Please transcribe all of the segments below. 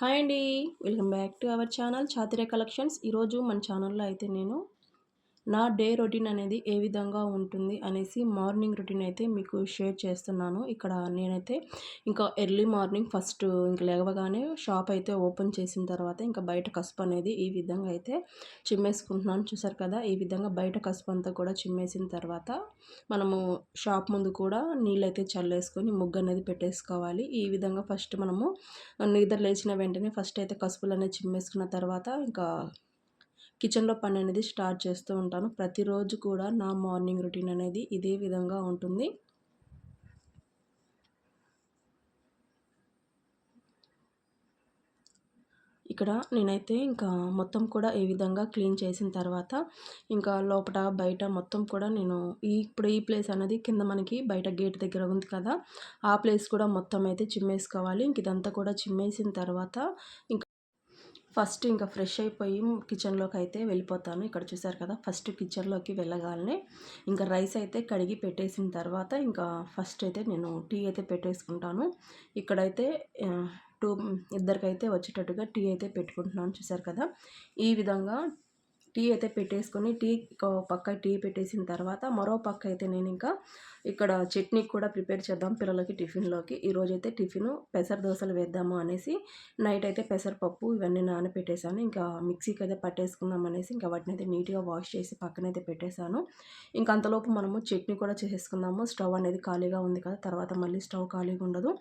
Hi అండి. Welcome back to our channel Chathire collections. ఈరోజు మన ఛానల్లో అయితే నేను నా డే రొటీన్ అనేది ఏ విధంగా ఉంటుంది అనేసి మార్నింగ్ రొటీన్ అయితే మీకు షేర్ చేస్తున్నాను. ఇక్కడ నేనైతే ఇంకా ఎర్లీ మార్నింగ్ ఫస్ట్ ఇంకా లేవగానే షాప్ అయితే ఓపెన్ చేసిన తర్వాత ఇంకా బయట కసుపు అనేది ఈ విధంగా అయితే చిమ్మేసుకుంటున్నాను. చూసారు కదా ఈ విధంగా బయట కసుపు అంతా కూడా చిమ్మేసిన తర్వాత మనము షాప్ ముందు కూడా నీళ్ళైతే చల్లేసుకొని ముగ్గు అనేది పెట్టేసుకోవాలి. ఈ విధంగా ఫస్ట్ మనము నిద్ర లేచిన వెంటనే ఫస్ట్ అయితే కసుపులు అనేది చిమ్మేసుకున్న తర్వాత ఇంకా కిచెన్లో పని అనేది స్టార్ట్ చేస్తూ ఉంటాను. ప్రతిరోజు కూడా నా మార్నింగ్ రొటీన్ అనేది ఇదే విధంగా ఉంటుంది. ఇక్కడ నేనైతే ఇంకా మొత్తం కూడా ఈ విధంగా క్లీన్ చేసిన తర్వాత ఇంకా లోపల బయట మొత్తం కూడా నేను ఈ ఇప్పుడు ఈ ప్లేస్ అనేది కింద మనకి బయట గేట్ దగ్గర ఉంది కదా ఆ ప్లేస్ కూడా మొత్తం అయితే చిమ్మేసుకోవాలి. ఇంక ఇదంతా కూడా చిమ్మేసిన తర్వాత ఇంకా ఫస్ట్ ఇంకా ఫ్రెష్ అయిపోయి కిచెన్లోకి అయితే వెళ్ళిపోతాను. ఇక్కడ చూసారు కదా ఫస్ట్ కిచెన్లోకి వెళ్ళగానే ఇంకా రైస్ అయితే కడిగి పెట్టేసిన తర్వాత ఇంకా ఫస్ట్ అయితే నేను టీ అయితే పెట్టేసుకుంటాను. ఇక్కడైతే టూ ఇద్దరికైతే వచ్చేటట్టుగా టీ అయితే పెట్టుకుంటున్నాను. చూసారు కదా ఈ విధంగా టీ అయితే పెట్టేసుకొని టీ పక్క టీ పెట్టేసిన తర్వాత మరో పక్క అయితే నేను ఇంకా ఇక్కడ చట్నీ కూడా ప్రిపేర్ చేద్దాం పిల్లలకి టిఫిన్లోకి. ఈరోజు అయితే టిఫిన్ పెసర దోశలు వేద్దాము అనేసి నైట్ అయితే పెసరపప్పు ఇవన్నీ నానపెట్టేశాను. ఇంకా మిక్సీకి అయితే పట్టేసుకుందాం అనేసి ఇంకా వాటిని అయితే నీట్గా వాష్ చేసి పక్కనైతే పెట్టేశాను. ఇంకా అంతలోపు మనము చట్నీ కూడా చేసేసుకుందాము. స్టవ్ అనేది ఖాళీగా ఉంది కదా తర్వాత మళ్ళీ స్టవ్ ఖాళీగా ఉండదు.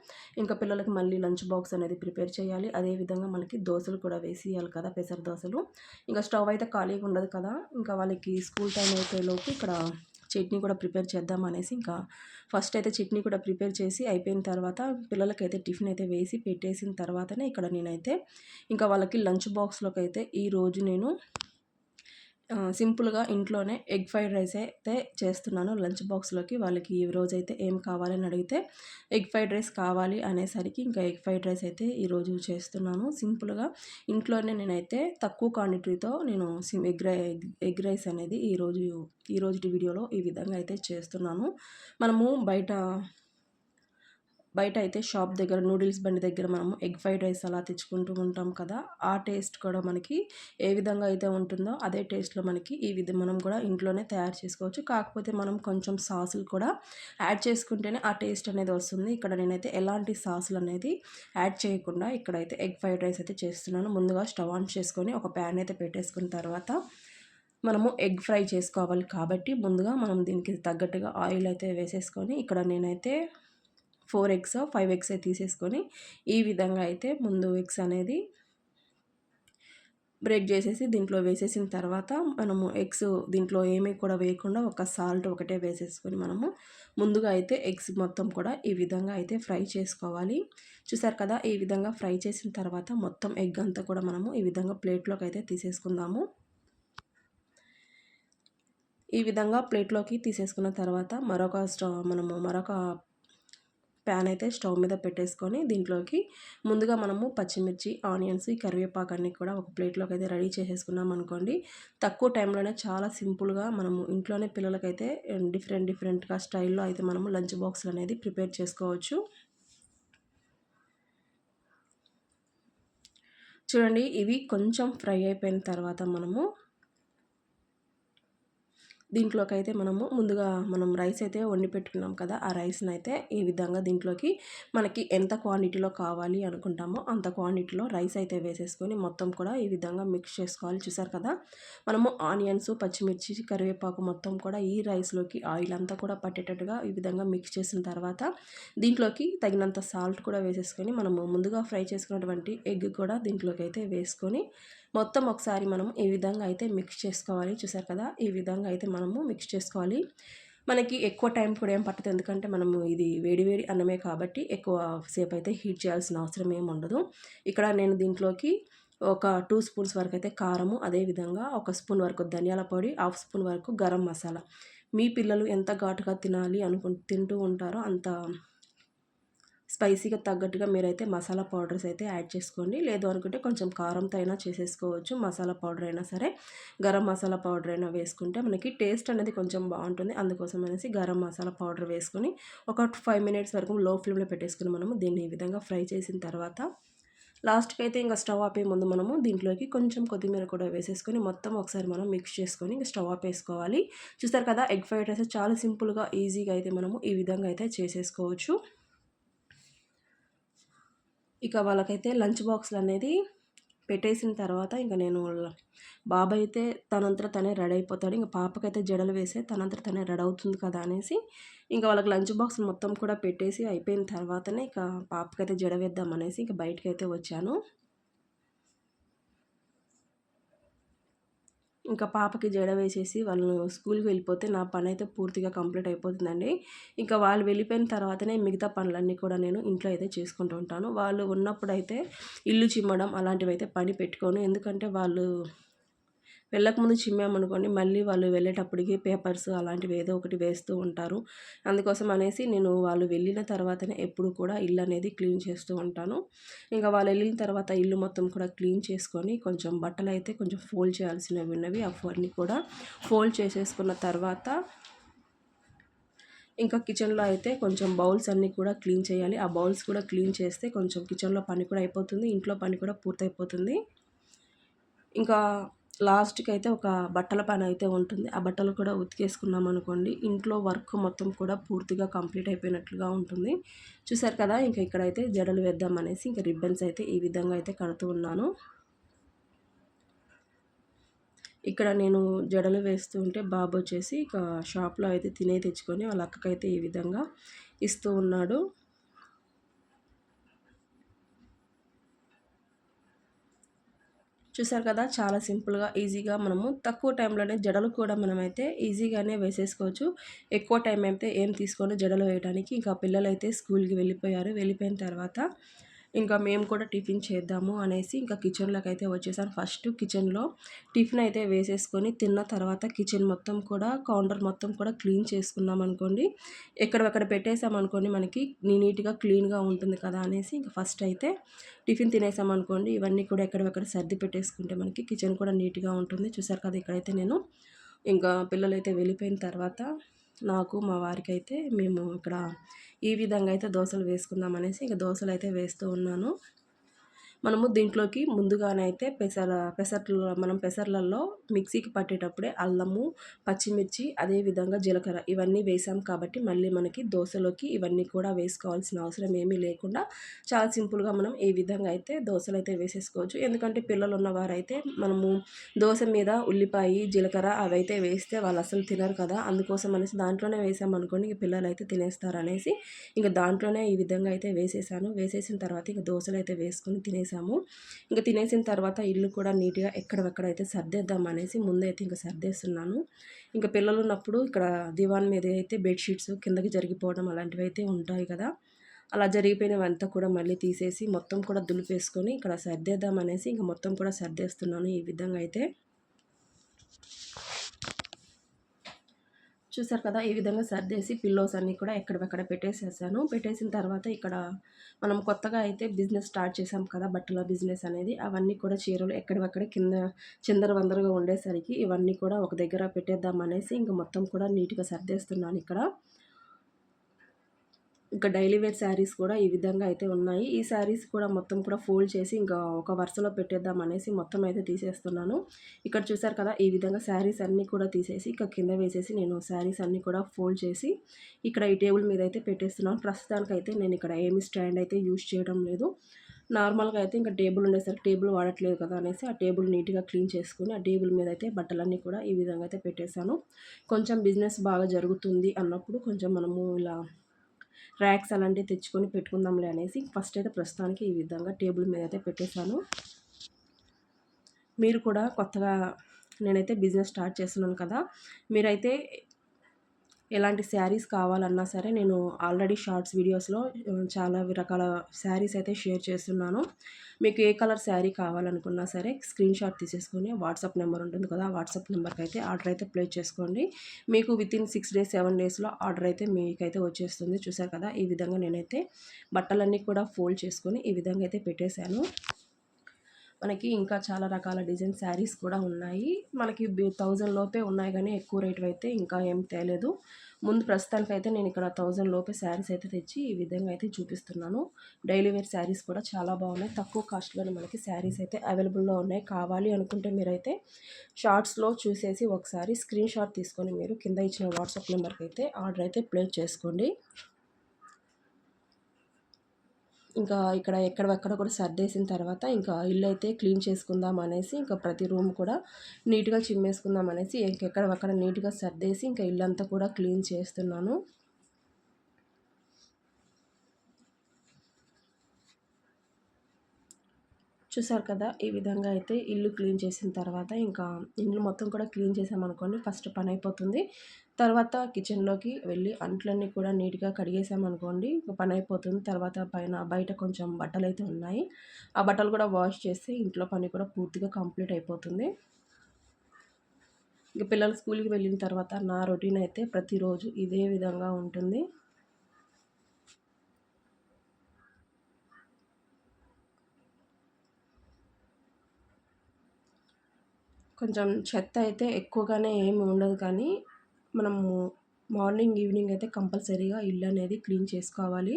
ఇంకా పిల్లలకి మళ్ళీ లంచ్ బాక్స్ అనేది ప్రిపేర్ చేయాలి. అదేవిధంగా మనకి దోశలు కూడా వేసేయాలి కదా పెసర దోశలు. ఇంకా స్టవ్ అయితే ఖాళీగా ఉండదు కదా ఇంకా వాళ్ళకి స్కూల్ టైం అయిపోయేలోపు ఇక్కడ చట్నీ కూడా ప్రిపేర్ చేద్దాం అనేసి ఇంకా ఫస్ట్ అయితే చట్నీ కూడా ప్రిపేర్ చేసి అయిపోయిన తర్వాత పిల్లలకైతే టిఫిన్ అయితే వేసి పెట్టేసిన తర్వాతనే ఇక్కడ నేనైతే ఇంకా వాళ్ళకి లంచ్ బాక్స్లోకి అయితే ఈరోజు నేను సింపుల్గా ఇంట్లోనే ఎగ్ ఫ్రైడ్ రైస్ అయితే చేస్తున్నాను. లంచ్ బాక్స్లోకి వాళ్ళకి ఈ రోజు అయితే ఏం కావాలని అడిగితే ఎగ్ ఫ్రైడ్ రైస్ కావాలి అనేసరికి ఇంకా ఎగ్ ఫ్రైడ్ రైస్ అయితే ఈరోజు చేస్తున్నాను. సింపుల్గా ఇంట్లోనే నేనైతే తక్కువ క్వాంటిటీతో నేను ఎగ్ రై ఎగ్ రైస్ అనేది ఈరోజు ఈరోజు వీడియోలో ఈ విధంగా అయితే చేస్తున్నాను. మనము బయట బయట అయితే షాప్ దగ్గర నూడిల్స్ బండి దగ్గర మనము ఎగ్ ఫ్రైడ్ రైస్ అలా తెచ్చుకుంటూ ఉంటాం కదా ఆ టేస్ట్ కూడా మనకి ఏ విధంగా అయితే ఉంటుందో అదే టేస్ట్లో మనకి ఈ విధ మనం కూడా ఇంట్లోనే తయారు చేసుకోవచ్చు. కాకపోతే మనం కొంచెం సాసులు కూడా యాడ్ చేసుకుంటేనే ఆ టేస్ట్ అనేది వస్తుంది. ఇక్కడ నేనైతే ఎలాంటి సాసులు అనేది యాడ్ చేయకుండా ఇక్కడైతే ఎగ్ ఫ్రైడ్ రైస్ అయితే చేస్తున్నాను. ముందుగా స్టవ్ ఆన్ చేసుకొని ఒక ప్యాన్ అయితే పెట్టేసుకున్న తర్వాత మనము ఎగ్ ఫ్రై చేసుకోవాలి కాబట్టి ముందుగా మనం దీనికి తగ్గట్టుగా ఆయిల్ అయితే వేసేసుకొని ఇక్కడ నేనైతే ఫోర్ ఎగ్స్ ఫైవ్ ఎగ్స్ తీసేసుకొని ఈ విధంగా అయితే ముందు ఎగ్స్ అనేది బ్రేక్ చేసేసి దీంట్లో వేసేసిన తర్వాత మనము ఎగ్స్ దీంట్లో ఏమీ కూడా వేయకుండా ఒక సాల్ట్ ఒకటే వేసేసుకొని మనము ముందుగా అయితే ఎగ్స్ మొత్తం కూడా ఈ విధంగా అయితే ఫ్రై చేసుకోవాలి. చూసారు కదా ఈ విధంగా ఫ్రై చేసిన తర్వాత మొత్తం ఎగ్ అంతా కూడా మనము ఈ విధంగా ప్లేట్లోకి అయితే తీసేసుకుందాము. ఈ విధంగా ప్లేట్లోకి తీసేసుకున్న తర్వాత మరొక స్టవ్ మనము మరొక ప్యాన్ అయితే స్టవ్ మీద పెట్టేసుకొని దీంట్లోకి ముందుగా మనము పచ్చిమిర్చి ఆనియన్స్ ఈ కరివేపాకు అన్నీ కూడా ఒక ప్లేట్లోకి అయితే రెడీ చేసేసుకున్నాం అనుకోండి. తక్కువ టైంలోనే చాలా సింపుల్గా మనము ఇంట్లోనే పిల్లలకైతే డిఫరెంట్ డిఫరెంట్గా స్టైల్లో అయితే మనము లంచ్ బాక్స్లు అనేది ప్రిపేర్ చేసుకోవచ్చు. చూడండి ఇవి కొంచెం ఫ్రై అయిపోయిన తర్వాత మనము దీంట్లోకి అయితే మనము ముందుగా మనం రైస్ అయితే వండి పెట్టుకున్నాం కదా ఆ రైస్ని అయితే ఈ విధంగా దీంట్లోకి మనకి ఎంత క్వాంటిటీలో కావాలి అనుకుంటామో అంత క్వాంటిటీలో రైస్ అయితే వేసేసుకొని మొత్తం కూడా ఈ విధంగా మిక్స్ చేసుకోవాలి. చూసారు కదా మనము ఆనియన్స్ పచ్చిమిర్చి కరివేపాకు మొత్తం కూడా ఈ రైస్లోకి ఆయిల్ అంతా కూడా పట్టేటట్టుగా ఈ విధంగా మిక్స్ చేసిన తర్వాత దీంట్లోకి తగినంత సాల్ట్ కూడా వేసేసుకొని మనము ముందుగా ఫ్రై చేసుకున్నటువంటి ఎగ్ కూడా దీంట్లోకి అయితే వేసుకొని మొత్తం ఒకసారి మనం ఈ విధంగా అయితే మిక్స్ చేసుకోవాలి చూసారు కదా? ఈ విధంగా అయితే మనము మిక్స్ చేసుకోవాలి. మనకి ఎక్కువ టైం కూడా ఏం పట్టదు. ఎందుకంటే మనము ఇది వేడివేడి అన్నమే కాబట్టి ఎక్కువ సేపు అయితే హీట్ చేయాల్సిన అవసరం ఏమి ఉండదు. ఇక్కడ నేను దీంట్లోకి ఒక టూ స్పూన్స్ వరకు అయితే కారము అదేవిధంగా ఒక స్పూన్ వరకు ధనియాల పొడి హాఫ్ స్పూన్ వరకు గరం మసాలా. మీ పిల్లలు ఎంత ఘాటుగా తినాలి అనుకు తింటూ ఉంటారో అంత స్పైసీగా తగ్గట్టుగా మీరైతే మసాలా పౌడర్స్ అయితే యాడ్ చేసుకోండి. లేదు అనుకుంటే కొంచెం కారంతో అయినా చేసేసుకోవచ్చు మసాలా పౌడర్ అయినా సరే. గరం మసాలా పౌడర్ అయినా వేసుకుంటే మనకి టేస్ట్ అనేది కొంచెం బాగుంటుంది. అందుకోసం అనేసి గరం మసాలా పౌడర్ వేసుకొని ఒక ఫైవ్ మినిట్స్ వరకు లో ఫ్లేమ్లో పెట్టేసుకుని మనము దీన్ని ఈ విధంగా ఫ్రై చేసిన తర్వాత లాస్ట్కి అయితే ఇంకా స్టవ్ ఆపే ముందు మనము దీంట్లోకి కొంచెం కొత్తిమీర కూడా వేసేసుకొని మొత్తం ఒకసారి మనం మిక్స్ చేసుకొని ఇంకా స్టవ్ ఆపేసుకోవాలి చూస్తారు కదా ఎగ్ ఫ్రైడ్ రైస్ చాలా సింపుల్గా ఈజీగా అయితే మనము ఈ విధంగా అయితే చేసేసుకోవచ్చు. ఇక వాళ్ళకైతే లంచ్ బాక్స్లు అనేది పెట్టేసిన తర్వాత ఇంకా నేను బాబు అయితే తనంతట తనే రెడీ అయిపోతాడు. ఇంకా పాపకైతే జడలు వేసే తనంతట తనే రెడీ అవుతుంది కదా అనేసి ఇంకా వాళ్ళకి లంచ్ బాక్స్ మొత్తం కూడా పెట్టేసి అయిపోయిన తర్వాతనే ఇక పాపకైతే జడ వేద్దాం అనేసి ఇంకా బయటకైతే వచ్చాను. ఇంకా పాపకి జడ వేసేసి వాళ్ళు స్కూల్కి వెళ్ళిపోతే నా పని అయితే పూర్తిగా కంప్లీట్ అయిపోతుందండి. ఇంకా వాళ్ళు వెళ్ళిపోయిన తర్వాతనే మిగతా పనులన్నీ కూడా నేను ఇంట్లో అయితే చేసుకుంటూ ఉంటాను. వాళ్ళు ఉన్నప్పుడైతే ఇల్లు చిమ్మడం అలాంటివి అయితే పని పెట్టుకోను. ఎందుకంటే వాళ్ళు వెళ్ళకముందు చిమ్మామనుకోండి మళ్ళీ వాళ్ళు వెళ్ళేటప్పటికి పేపర్స్ అలాంటివి ఏదో ఒకటి వేస్తూ ఉంటారు. అందుకోసం అనేసి నేను వాళ్ళు వెళ్ళిన తర్వాతనే ఎప్పుడు కూడా ఇల్లు అనేది క్లీన్ చేస్తూ ఉంటాను. ఇంకా వాళ్ళు వెళ్ళిన తర్వాత ఇల్లు మొత్తం కూడా క్లీన్ చేసుకొని కొంచెం బట్టలు అయితే కొంచెం ఫోల్డ్ చేయాల్సినవి ఉన్నవి అవన్నీ కూడా ఫోల్డ్ చేసేసుకున్న తర్వాత ఇంకా కిచెన్లో అయితే కొంచెం బౌల్స్ అన్నీ కూడా క్లీన్ చేయాలి. ఆ బౌల్స్ కూడా క్లీన్ చేస్తే కొంచెం కిచెన్లో పని కూడా అయిపోతుంది ఇంట్లో పని కూడా పూర్తయిపోతుంది. ఇంకా లాస్ట్కి అయితే ఒక బట్టల పని అయితే ఉంటుంది. ఆ బట్టలు కూడా ఉతికేసుకున్నాం అనుకోండి ఇంట్లో వర్క్ మొత్తం కూడా పూర్తిగా కంప్లీట్ అయిపోయినట్లుగా ఉంటుంది. చూసారు కదా ఇంకా ఇక్కడైతే జడలు వేద్దాం అనేసి ఇంకా రిబ్బన్స్ అయితే ఈ విధంగా అయితే కడుతూ ఉన్నాను. ఇక్కడ నేను జడలు వేస్తూ ఉంటే బాబు వచ్చేసి ఇక షాప్లో అయితే తినే తెచ్చుకొని వాళ్ళ అక్కకైతే ఈ విధంగా ఇస్తూ ఉన్నాడు. చూసారు కదా చాలా సింపుల్గా ఈజీగా మనము తక్కువ టైంలోనే జడలు కూడా మనమైతే ఈజీగానే వేసేసుకోవచ్చు. ఎక్కువ టైం అయితే ఏం తీసుకొని జడలు వేయడానికి ఇంకా పిల్లలు అయితే స్కూల్కి వెళ్ళిపోయారు. వెళ్ళిపోయిన తర్వాత ఇంకా మేము కూడా టిఫిన్ చేద్దాము అనేసి ఇంకా కిచెన్లోకి అయితే వచ్చేసాను. ఫస్ట్ కిచెన్లో టిఫిన్ అయితే వేసేసుకొని తిన్న తర్వాత కిచెన్ మొత్తం కూడా కౌంటర్ మొత్తం కూడా క్లీన్ చేసుకున్నాం అనుకోండి. ఎక్కడెక్కడ పెట్టేసామనుకోండి మనకి నీట్గా క్లీన్గా ఉంటుంది కదా అనేసి ఇంకా ఫస్ట్ అయితే టిఫిన్ తినేసామనుకోండి ఇవన్నీ కూడా ఎక్కడెక్కడ సర్ది పెట్టేసుకుంటే మనకి కిచెన్ కూడా నీట్గా ఉంటుంది. చూసారు కదా ఇక్కడైతే నేను ఇంకా పిల్లలు అయితే వెళ్ళిపోయిన తర్వాత నాకు మా వారికి అయితే మేము ఇక్కడ ఈ విధంగా అయితే దోశలు వేసుకుందాం అనేసి ఇంకా దోశలు అయితే వేస్తూ ఉన్నాను. మనము దీంట్లోకి ముందుగానైతే పెసర పెసర్లు మనం పెసర్లలో మిక్సీకి పట్టేటప్పుడే అల్లము పచ్చిమిర్చి అదేవిధంగా జీలకర్ర ఇవన్నీ వేసాం కాబట్టి మళ్ళీ మనకి దోశలోకి ఇవన్నీ కూడా వేసుకోవాల్సిన అవసరం ఏమీ లేకుండా చాలా సింపుల్గా మనం ఈ విధంగా అయితే దోశలు అయితే వేసేసుకోవచ్చు. ఎందుకంటే పిల్లలు ఉన్నవారైతే మనము దోశ మీద ఉల్లిపాయ జీలకర్ర అవి అయితే వేస్తే వాళ్ళు అసలు తినరు కదా. అందుకోసం అనేసి దాంట్లోనే వేసాం అనుకోండి ఇంక పిల్లలు అయితే తినేస్తారు అనేసి ఇంకా దాంట్లోనే ఈ విధంగా అయితే వేసేసాను. వేసేసిన తర్వాత ఇంకా దోశలు అయితే వేసుకొని తినేసి తినేసాము ఇంకా తినేసిన తర్వాత ఇల్లు కూడా నీట్గా ఎక్కడెక్కడైతే సర్దేద్దాం అనేసి ముందైతే ఇంకా సర్దేస్తున్నాను. ఇంకా పిల్లలు ఉన్నప్పుడు ఇక్కడ దివాన్ మీద అయితే బెడ్షీట్స్ కిందకి జరిగిపోవడం అలాంటివి అయితే ఉంటాయి కదా. అలా జరిగిపోయినవంతా కూడా మళ్ళీ తీసేసి మొత్తం కూడా దులిపేసుకొని ఇక్కడ సర్దేద్దాం అనేసి ఇంకా మొత్తం కూడా సర్దేస్తున్నాను ఈ విధంగా అయితే. చూసారు కదా ఈ విధంగా సర్దేసి పిల్లోస్ అన్నీ కూడా ఎక్కడెక్కడ పెట్టేసేసాను. పెట్టేసిన తర్వాత ఇక్కడ మనం కొత్తగా అయితే బిజినెస్ స్టార్ట్ చేసాం కదా బట్టల బిజినెస్ అనేది. అవన్నీ కూడా చీరలు ఎక్కడెక్కడ కింద చిందర వందరగా ఉండేసరికి ఇవన్నీ కూడా ఒక దగ్గర పెట్టేద్దాం అనేసి ఇంకా మొత్తం కూడా నీట్గా సర్దేస్తున్నాను ఇక్కడ. ఇంకా డైలీ వేర్ శారీస్ కూడా ఈ విధంగా అయితే ఉన్నాయి. ఈ శారీస్ కూడా మొత్తం కూడా ఫోల్డ్ చేసి ఇంకా ఒక వరుసలో పెట్టేద్దాం అనేసి మొత్తం అయితే తీసేస్తున్నాను. ఇక్కడ చూసారు కదా ఈ విధంగా శారీస్ అన్నీ కూడా తీసేసి ఇక్కడ కింద వేసేసి నేను శారీస్ అన్నీ కూడా ఫోల్డ్ చేసి ఇక్కడ ఈ టేబుల్ మీద అయితే పెట్టేస్తున్నాను. ప్రస్తుతానికి అయితే నేను ఇక్కడ ఏమి స్టాండ్ అయితే యూజ్ చేయడం లేదు. నార్మల్గా అయితే ఇంకా టేబుల్ ఉండేసరికి టేబుల్ వాడట్లేదు కదా అనేసి ఆ టేబుల్ నీట్గా క్లీన్ చేసుకుని ఆ టేబుల్ మీద అయితే బట్టలన్నీ కూడా ఈ విధంగా అయితే పెట్టేశాను. కొంచెం బిజినెస్ బాగా జరుగుతుంది అన్నప్పుడు కొంచెం మనము ఇలా ర్యాక్స్ అలాంటివి తెచ్చుకొని పెట్టుకుందాంలే అనేసి ఫస్ట్ అయితే ప్రస్తుతానికి ఈ విధంగా టేబుల్ మీద అయితే పెట్టేశాను. మీరు కూడా కొత్తగా నేనైతే బిజినెస్ స్టార్ట్ చేస్తున్నాను కదా మీరైతే ఎలాంటి శారీస్ కావాలన్నా సరే నేను ఆల్రెడీ షార్ట్స్ వీడియోస్లో చాలా రకాల శారీస్ అయితే షేర్ చేస్తున్నాను. మీకు ఏ కలర్ శారీ కావాలనుకున్నా సరే స్క్రీన్ షాట్ తీసేసుకొని వాట్సాప్ నెంబర్ ఉంటుంది కదా వాట్సాప్ నెంబర్కి అయితే ఆర్డర్ అయితే ప్లేస్ చేసుకోండి. మీకు within six days seven డేస్లో ఆర్డర్ అయితే మీకైతే వచ్చేస్తుంది. చూసారు కదా ఈ విధంగా నేనైతే బట్టలన్నీ కూడా ఫోల్డ్ చేసుకొని ఈ విధంగా అయితే పెట్టేశాను. మనకి ఇంకా చాలా రకాల డిజైన్ శారీస్ కూడా ఉన్నాయి. మనకి థౌజండ్ లోపే ఉన్నాయి కానీ ఎక్కువ రేటు అయితే ఇంకా ఏం తేలేదు. ముందు ప్రస్తుతానికి అయితే నేను ఇక్కడ థౌజండ్ లోపే శారీస్ అయితే తెచ్చి ఈ విధంగా అయితే చూపిస్తున్నాను. డైలీ వేర్ శారీస్ కూడా చాలా బాగున్నాయి. తక్కువ కాస్ట్లోనే మనకి శారీస్ అయితే అవైలబుల్లో ఉన్నాయి. కావాలి అనుకుంటే మీరైతే షార్ట్స్లో చూసేసి ఒకసారి స్క్రీన్ షాట్ తీసుకొని మీరు కింద ఇచ్చిన వాట్సాప్ నెంబర్కి అయితే ఆర్డర్ అయితే ప్లేస్ చేసుకోండి. ఇంకా ఇక్కడ ఎక్కడెక్కడ కూడా సర్దేసిన తర్వాత ఇంకా ఇల్లు అయితే క్లీన్ చేసుకుందాం అనేసి ఇంకా ప్రతి రూమ్ కూడా నీట్గా చిమ్మేసుకుందాం అనేసి ఇంకెక్కడక్కడ నీట్గా సర్దేసి ఇంకా ఇల్లంతా కూడా క్లీన్ చేస్తున్నాను. చూసారు కదా? ఈ విధంగా అయితే ఇల్లు క్లీన్ చేసిన తర్వాత ఇంకా ఇల్లు మొత్తం కూడా క్లీన్ చేసామనుకోండి ఫస్ట్ పని అయిపోతుంది తర్వాత కిచెన్లోకి వెళ్ళి అంట్లన్నీ కూడా నీట్గా కడిగేసామనుకోండి పని అయిపోతుంది. తర్వాత పైన బయట కొంచెం బట్టలు అయితే ఉన్నాయి. ఆ బట్టలు కూడా వాష్ చేస్తే ఇంట్లో పని కూడా పూర్తిగా కంప్లీట్ అయిపోతుంది. ఇక పిల్లలు స్కూల్కి వెళ్ళిన తర్వాత నా రొటీన్ అయితే ప్రతిరోజు ఇదే విధంగా ఉంటుంది. కొంచెం చెత్త అయితే ఎక్కువగానే ఏమి ఉండదు కానీ మనము మార్నింగ్ ఈవినింగ్ అయితే కంపల్సరీగా ఇల్లు అనేది క్లీన్ చేసుకోవాలి.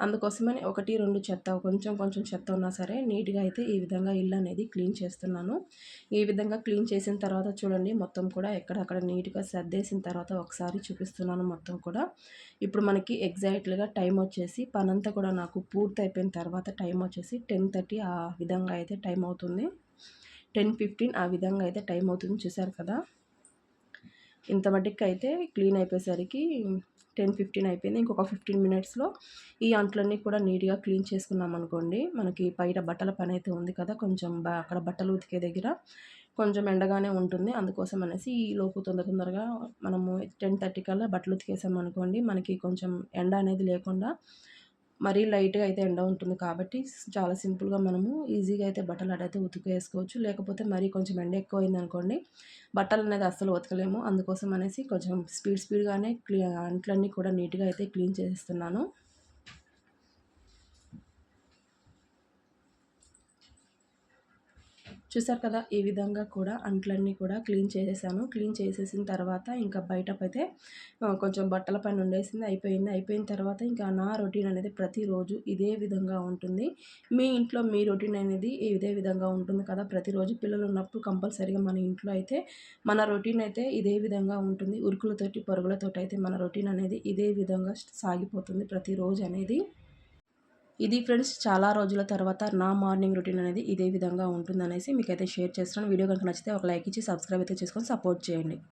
అందుకోసమని ఒకటి రెండు చెత్త కొంచెం కొంచెం చెత్త ఉన్నా సరే నీట్గా అయితే ఈ విధంగా ఇల్లు అనేది క్లీన్ చేస్తున్నాను. ఈ విధంగా క్లీన్ చేసిన తర్వాత చూడండి మొత్తం కూడా ఎక్కడక్కడ నీట్గా సర్దేసిన తర్వాత ఒకసారి చూపిస్తున్నాను మొత్తం కూడా. ఇప్పుడు మనకి ఎగ్జాక్ట్లీగా టైం వచ్చేసి పనంతా కూడా నాకు పూర్తి అయిపోయిన తర్వాత టైం వచ్చేసి టెన్ థర్టీ ఆ విధంగా అయితే టైం అవుతుంది. టెన్ ఫిఫ్టీన్ ఆ విధంగా అయితే టైం అవుతుంది చూసారు కదా? ఇంత మటుకు అయితే క్లీన్ అయిపోయేసరికి టెన్ ఫిఫ్టీన్ అయిపోయింది. ఇంకొక ఫిఫ్టీన్ మినిట్స్లో ఈ అంట్లన్నీ కూడా నీట్గా క్లీన్ చేసుకున్నాం అనుకోండి. మనకి బయట బట్టల పని అయితే ఉంది కదా కొంచెం అక్కడ బట్టలు ఉతికే దగ్గర కొంచెం ఎండగానే ఉంటుంది. అందుకోసం అనేసి ఈ లోపు తొందర తొందరగా మనము టెన్ థర్టీ కల్లా బట్టలు ఉతికేసాం అనుకోండి మనకి కొంచెం ఎండ అనేది లేకుండా మరీ లైట్గా అయితే ఎండ ఉంటుంది కాబట్టి చాలా సింపుల్గా మనము ఈజీగా అయితే బట్టలు అడైతే ఉతికేసుకోవచ్చు. లేకపోతే మరీ కొంచెం ఎండ ఎక్కువైంది అయింది అనుకోండి బట్టలు అనేది అస్సలు ఉతకలేము. అందుకోసం అనేసి కొంచెం స్పీడ్ స్పీడ్గానే క్లీ అంట్లన్నీ కూడా నీట్గా అయితే క్లీన్ చేస్తున్నాను చూసారు కదా ఈ విధంగా కూడా అంట్లన్నీ కూడా క్లీన్ చేసేసాను. క్లీన్ చేసేసిన తర్వాత ఇంకా బయటపైతే కొంచెం బట్టల పైన ఉండేసింది అయిపోయింది. అయిపోయిన తర్వాత ఇంకా నా రొటీన్ అనేది ప్రతిరోజు ఇదే విధంగా ఉంటుంది. మీ ఇంట్లో మీ రొటీన్ అనేది ఇదే విధంగా ఉంటుంది కదా ప్రతిరోజు పిల్లలు ఉన్నప్పుడు కంపల్సరీగా మన ఇంట్లో అయితే మన రొటీన్ అయితే ఇదే విధంగా ఉంటుంది. ఉరుకులతోటి పరుగులతోటి అయితే మన రొటీన్ అనేది ఇదే విధంగా సాగిపోతుంది ప్రతిరోజు అనేది. ఇది ఫ్రెండ్స్ చాలా రోజుల తర్వాత నా మార్నింగ్ రొటీన్ అనేది ఇదే విధంగా ఉంటుందనేసి మీకైతే షేర్ చేస్తున్నాను. వీడియో కనుక నచ్చితే ఒక లైక్ ఇచ్చి సబ్స్క్రైబ్ అయితే చేసుకొని సపోర్ట్ చేయండి.